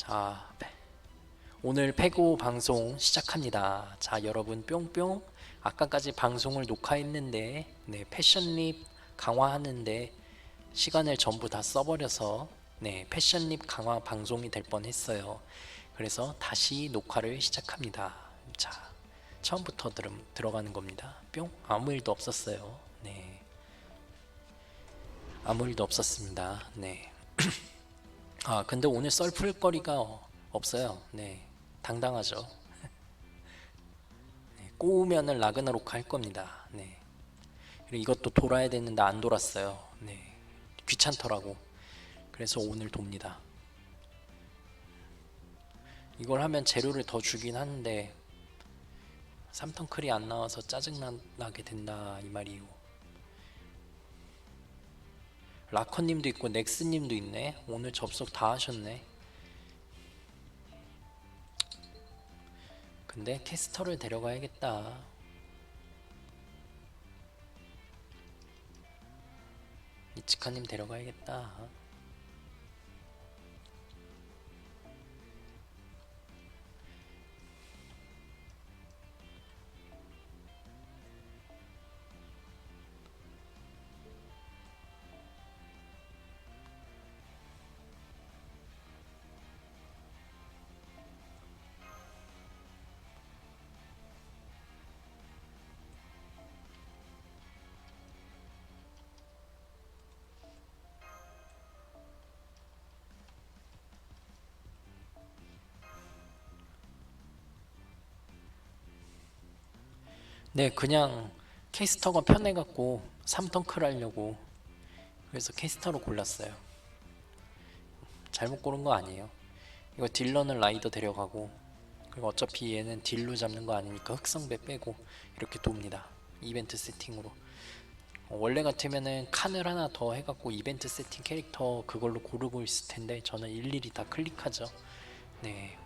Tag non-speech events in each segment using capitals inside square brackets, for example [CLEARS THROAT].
자, 오늘 패고 방송 시작합니다. 자, 여러분 뿅뿅. 아까까지 방송을 녹화했는데, 네, 패션립 강화하는데 시간을 전부 다 써버려서, 네, 패션립 강화 방송이 될 뻔했어요. 그래서 다시 녹화를 시작합니다. 자, 처음부터 들, 들어가는 겁니다. 뿅. 아무 일도 없었어요. 네. 아무 일도 없었습니다. 네. [CLEARS THROAT] 아 근데 오늘 썰풀 거리가 어- 없어요. 네, 당당하죠. [LAUGHS] 네, 꼬우면은 라그나로크 할 겁니다. 네, 그리고 이것도 돌아야 되는데 안 돌았어요. 네, 귀찮더라고. 그래서 오늘 돕니다. 이걸 하면 재료를 더 주긴 하는데 3턴 클이 안 나와서 짜증나게 된다 이 말이요. 라커님도 있고 넥스님도 있네. 오늘 접속 다 하셨네. 근데 캐스터를 데려가야겠다. 이치카님 데려가야겠다. 네, 그냥 캐스터가 편해갖고 3턴클 하려고 그래서 캐스터로 골랐어요. 잘못 고른 거 아니에요. 이거 딜러는 라이더 데려가고 그리고 어차피 얘는 딜로 잡는 거 아니니까 흑성배 빼고 이렇게 돕니다. 이벤트 세팅으로. 어, 원래 같으면은 칸을 하나 더 해갖고 이벤트 세팅 캐릭터 그걸로 고르고 있을 텐데 저는 일일이 다 클릭하죠. 네.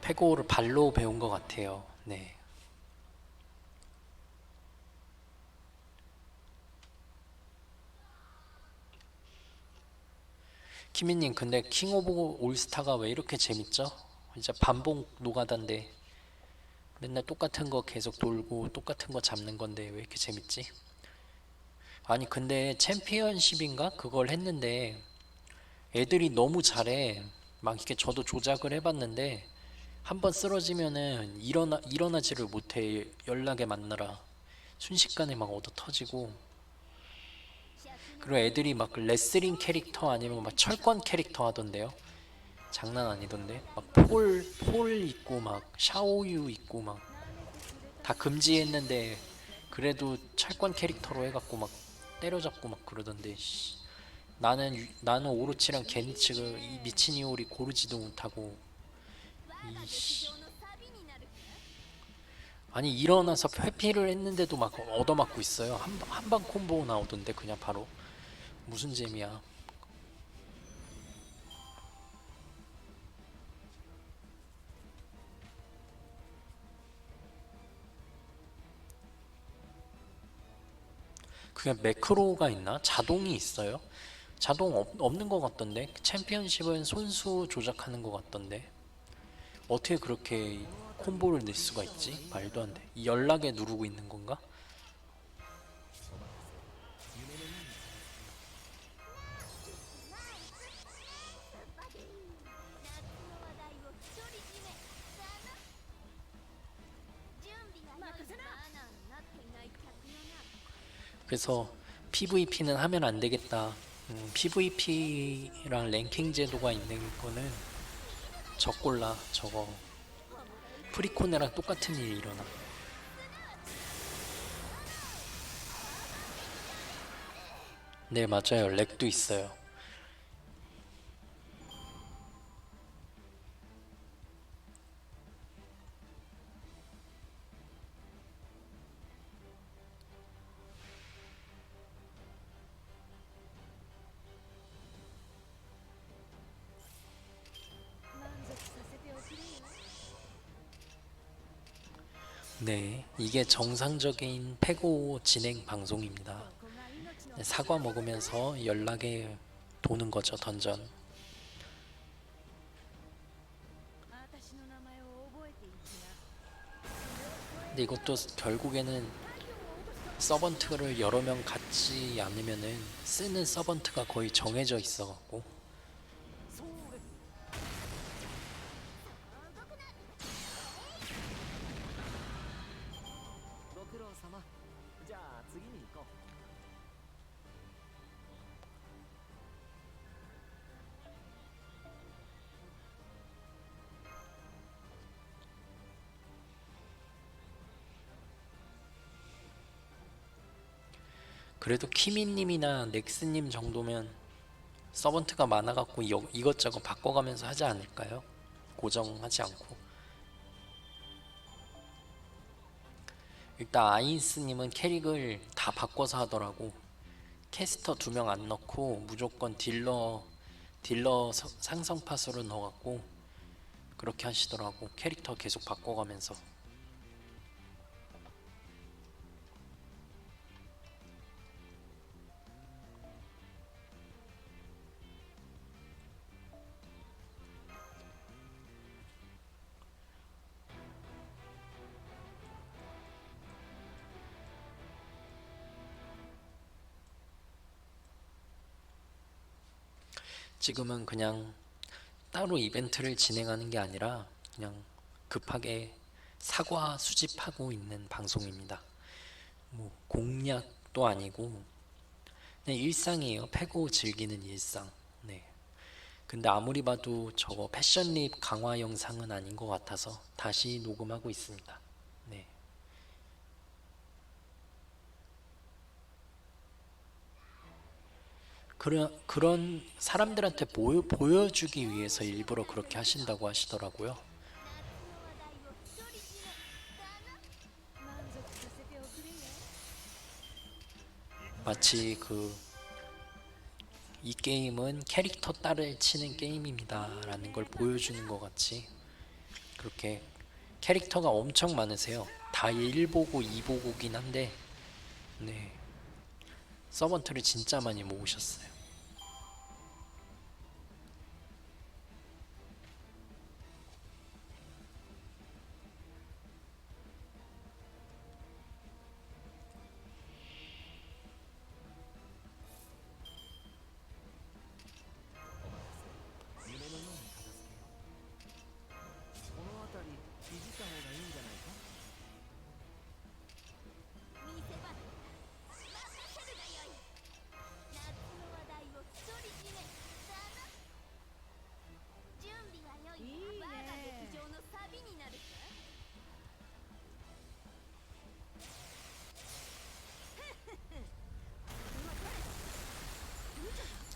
페고를 발로 배운 것 같아요. 네. 키미님 근데 킹 오브 올스타가 왜 이렇게 재밌죠? 진짜 반복 노가다인데 맨날 똑같은 거 계속 돌고 똑같은 거 잡는 건데 왜 이렇게 재밌지? 아니 근데 챔피언십인가 그걸 했는데 애들이 너무 잘해 막 이렇게 저도 조작을 해봤는데 한 번 쓰러지면은 일어나 일어나지를 못해 연락에 만나라 순식간에 막 얻어 터지고 그리고 애들이 막 레슬링 캐릭터 아니면 막 철권 캐릭터 하던데요. 장난 아니던데. 막 폴, 폴 있고 막 샤오유 있고 막 다 금지했는데 그래도 철권 캐릭터로 해갖고 막 때려잡고 막 그러던데. 씨. 나는 유- 나는 오로치랑 게니츠가 이 미친 이오리 고르지도 못하고. 이씨. 아니 일어나서 회피를 했는데도 막 얻어맞고 있어요. 한방 한방 콤보 나오던데 그냥 바로. 무슨 재미야? 그게 매크로가 있나? 자동이 있어요? 자동 없, 없는 것 같던데? 챔피언십은 손수 조작하는 것 같던데? 어떻게 그렇게 콤보를 낼 수가 있지? 말도 안 돼. 이 연락에 누르고 있는 건가? 그래서 PVP는 하면 안 되겠다. 음, PVP랑 랭킹 제도가 있는 거는 저 꼴라 저거 프리코네랑 똑같은 일이 일어나. 네 맞아요 렉도 있어요. 이게 정상적인 폐고 진행 방송입니다. 네, 사과 먹으면서 연락에 도는 거죠, 던전. 근데 이것도 결국에는 서번트를 여러 명 갖지 않으면은 쓰는 서번트가 거의 정해져 있어갖고 그래도 키미님이나 넥스님 정도면 서번트가 많아갖고 이- 이것저것 바꿔가면서 하지 않을까요? 고정하지 않고. 일단 아인스님은 캐릭을 다 바꿔서 하더라고. 캐스터 두 명 안 넣고 무조건 딜러 딜러 서- 상성 파수로 넣어갖고 그렇게 하시더라고. 캐릭터 계속 바꿔가면서 지금은 그냥 따로 이벤트를 진행하는 게 아니라 그냥 급하게 사과 수집하고 있는 방송입니다. 뭐 공략도 아니고 그냥 일상이에요. 패고 즐기는 일상. 네. 근데 아무리 봐도 저거 패션립 강화 영상은 아닌 것 같아서 다시 녹음하고 있습니다. 네. 그런 그런 사람들한테 보여, 보여주기 위해서 일부러 그렇게 하신다고 하시더라고요. 마치 그 이 게임은 캐릭터 딸을 치는 게임입니다 라는 걸 보여주는 것 같이 그렇게 캐릭터가 엄청 많으세요. 다 1보고 2보고긴 한데 네. 서번트를 진짜 많이 모으셨어요.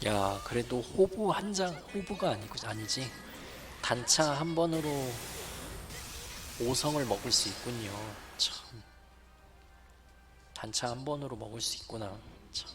야 그래도 호부 한 장 호부가 아니고 아니지. 단차 한 번으로 5성을 먹을 수 있군요. 참. 단차 한 번으로 먹을 수 있구나. 참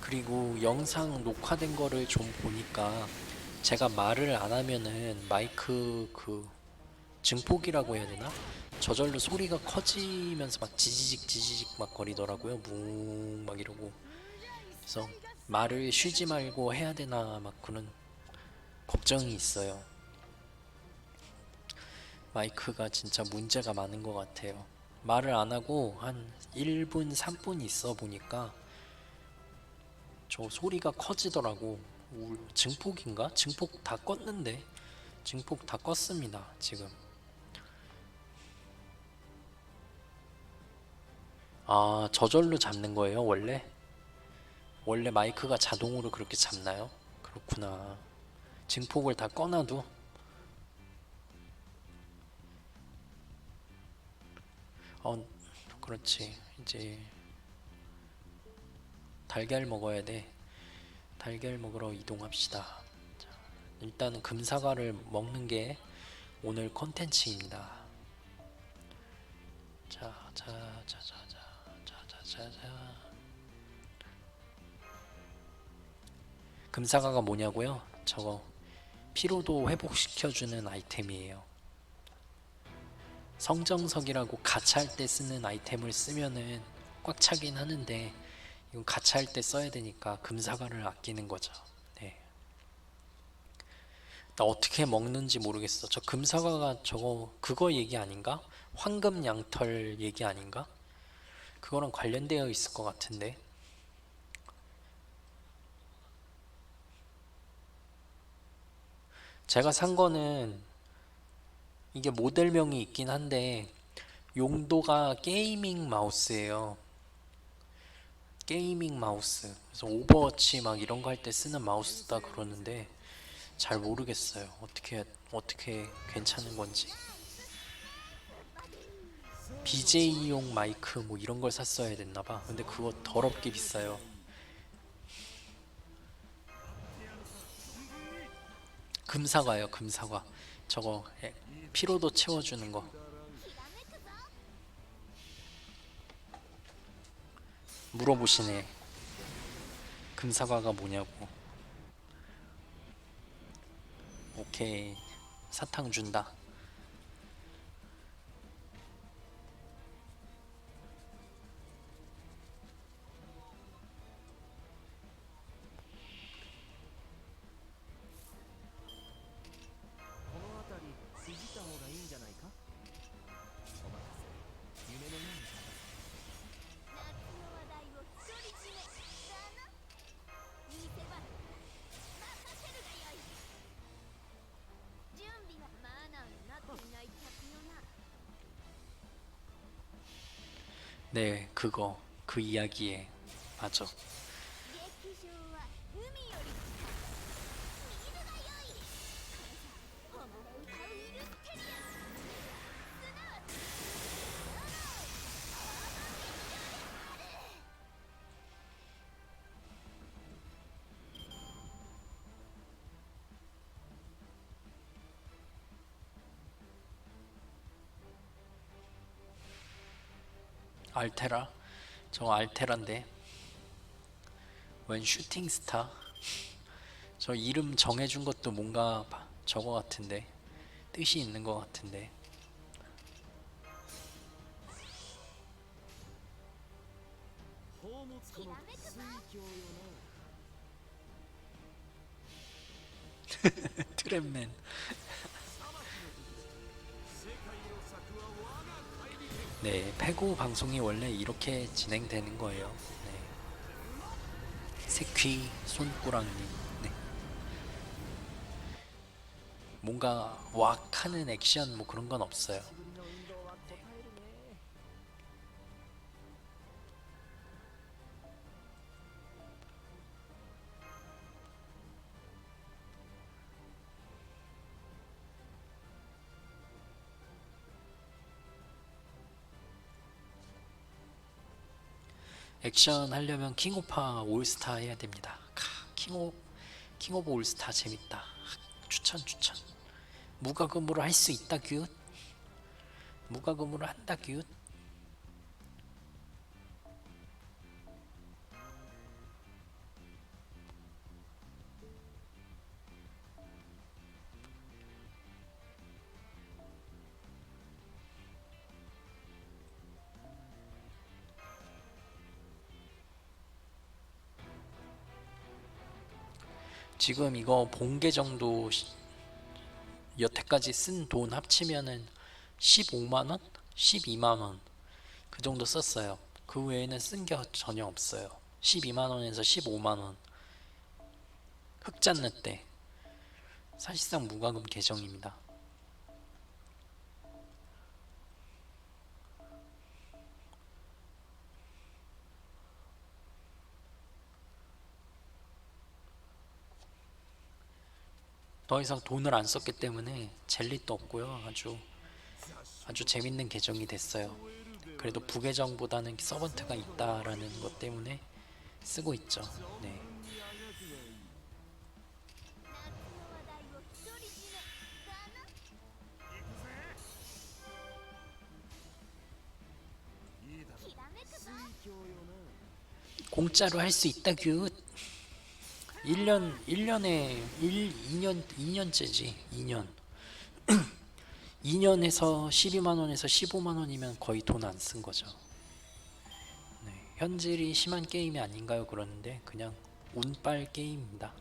그리고 영상 녹화된 거를 좀 보니까 제가 말을 안 하면은 마이크 그 증폭이라고 해야 되나? 저절로 소리가 커지면서 막 지지직 지지직 막 거리더라고요. 뭉 막 이러고. 그래서 말을 쉬지 말고 해야 되나 막 그런 걱정이 있어요. 마이크가 진짜 문제가 많은 것 같아요. 말을 안 하고 한 1분, 3분 있어 보니까 저 소리가 커지더라고. 울- 증폭인가? 증폭 다 껐는데. 증폭 다 껐습니다. 지금. 아, 저절로 잡는 거예요, 원래? 원래 마이크가 자동으로 그렇게 잡나요? 그렇구나. 증폭을 다 꺼놔도 어, 그렇지. 이제 달걀 먹어야 돼. 달걀 먹으러 이동합시다. 일단 금사과를 먹는 게 오늘 콘텐츠입니다. 자, 자, 자, 자, 자, 자, 자, 자, 자. 금사과가 뭐냐고요? 저거 피로도 회복시켜주는 아이템이에요. 성정석이라고 가차할 때 쓰는 아이템을 쓰면은 꽉 차긴 하는데 이건 가차할 때 써야 되니까 금사과를 아끼는 거죠. 네. 나 어떻게 먹는지 모르겠어. 저 금사과가 저거 그거 얘기 아닌가? 황금 양털 얘기 아닌가? 그거랑 관련되어 있을 것 같은데. 제가 산 거는 이게 모델명이 있긴 한데 용도가 게이밍 마우스예요. 게이밍 마우스. 그래서 오버워치 막 이런 거 할 때 쓰는 마우스다 그러는데 잘 모르겠어요. 어떻게 어떻게 괜찮은 건지. BJ용 마이크 뭐 이런 걸 샀어야 됐나 봐. 근데 그거 더럽게 비싸요. 금사과요, 금사과. 저거 에, 피로도 채워주는 거. 물어보시네. 금사과가 뭐냐고. 오케이. 사탕 준다. 네, 그거 그 이야기에 맞아. 알테라. 저 알테란데. 웬 슈팅스타? 저 이름 정해준 것도 뭔가 저거 같은데. 뜻이 있는 것 같은데. [LAUGHS] 트랩맨. 네 패고 방송이 원래 이렇게 진행되는 거예요 네. 세퀴 손꾸랑님 네. 뭔가 왁 하는 액션 뭐 그런 건 없어요 액션 하려면 킹오파 올스타 해야 됩니다. 카, 킹오 킹 오브 올스타 재밌다. 하, 추천 추천. 무과금으로 할 수 있다 굿. 무과금으로 한다 굿. 지금 이거 본계 정도 시- 여태까지 쓴 돈 합치면은 15만 원? 12만 원. 그 정도 썼어요. 그 외에는 쓴 게 전혀 없어요. 12만 원에서 15만 원. 흑잔느 때. 사실상 무과금 계정입니다. 더 이상 돈을 안 썼기 때문에 젤리도 없고요. 아주 아주 재밌는 계정이 됐어요. 그래도 부계정보다는 서번트가 있다라는 것 때문에 쓰고 있죠. 네. 공짜로 할 수 있다 굿. 1년 1년에 1 2년 2년째지 2년 2년에서 12만 원에서 15만 원이면 거의 돈 안 쓴 거죠. 네, 현질이 심한 게임이 아닌가요? 그러는데 그냥 운빨 게임입니다.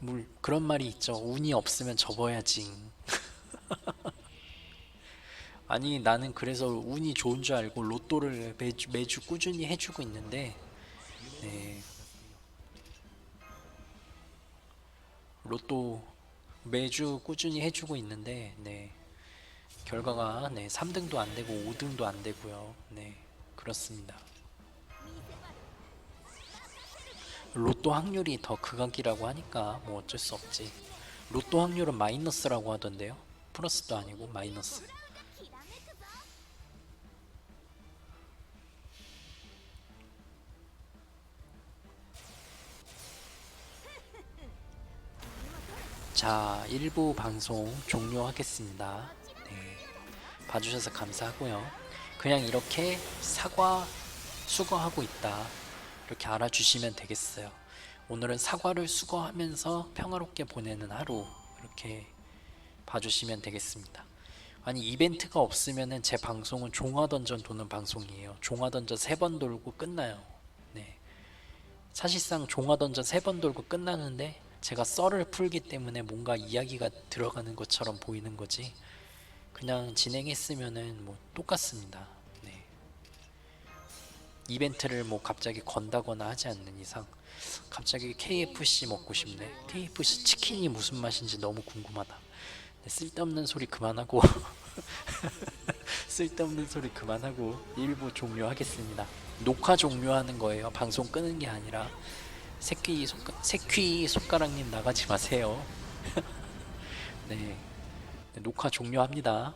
물 그런 말이 있죠. 운이 없으면 접어야지. [LAUGHS] 아니 나는 그래서 운이 좋은 줄 알고 로또를 매주, 매주 꾸준히 해주고 있는데 네. 로또 매주 꾸준히 해주고 있는데 네. 결과가 네 3등도 안 되고 5등도 안 되고요. 네 그렇습니다. 로또 확률이 더 극악이라고 하니까 뭐 어쩔 수 없지. 로또 확률은 마이너스라고 하던데요. 플러스도 아니고 마이너스. 자, 1부 방송 종료하겠습니다. 네, 봐주셔서 감사하고요. 그냥 이렇게 사과 수거하고 있다. 이렇게 알아주시면 되겠어요. 오늘은 사과를 수거하면서 평화롭게 보내는 하루 이렇게 봐주시면 되겠습니다. 아니 이벤트가 없으면은 제 방송은 종화던전 도는 방송이에요. 종화던전 세 번 돌고 끝나요. 네. 사실상 종화던전 세 번 돌고 끝나는데 제가 썰을 풀기 때문에 뭔가 이야기가 들어가는 것처럼 보이는 거지. 그냥 진행했으면은 뭐 똑같습니다. 네. 이벤트를 뭐 갑자기 건다거나 하지 않는 이상 갑자기 KFC 먹고 싶네. KFC 치킨이 무슨 맛인지 너무 궁금하다. 네, 쓸데없는 소리 그만하고 [LAUGHS] 쓸데없는 소리 그만하고 일부 종료하겠습니다. 녹화 종료하는 거예요. 방송 끄는 게 아니라 새끼 손가, 새끼 손가락님 나가지 마세요. [LAUGHS] 네. 네, 녹화 종료합니다.